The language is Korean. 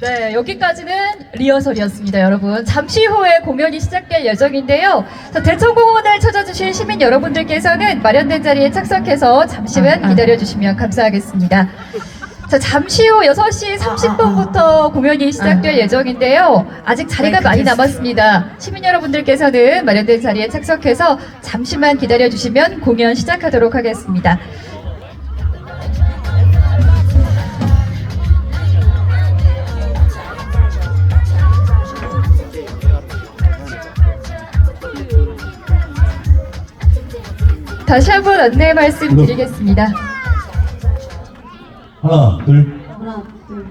네, 여기까지는 리허설이었습니다, 여러분. 잠시 후에 공연이 시작될 예정인데요. 자, 대청공원을 찾아주신 시민 여러분들께서는 마련된 자리에 착석해서 잠시만 아, 아. 기다려주시면 감사하겠습니다. 자, 잠시 후 6시 30분부터 공연이 시작될 예정인데요. 아직 자리가 네, 많이. 남았습니다. 시민 여러분들께서는 마련된 자리에 착석해서 잠시만 기다려주시면 공연 시작하도록 하겠습니다. 다시 한번 안내 말씀드리겠습니다. 하나, 둘. 하나, 둘.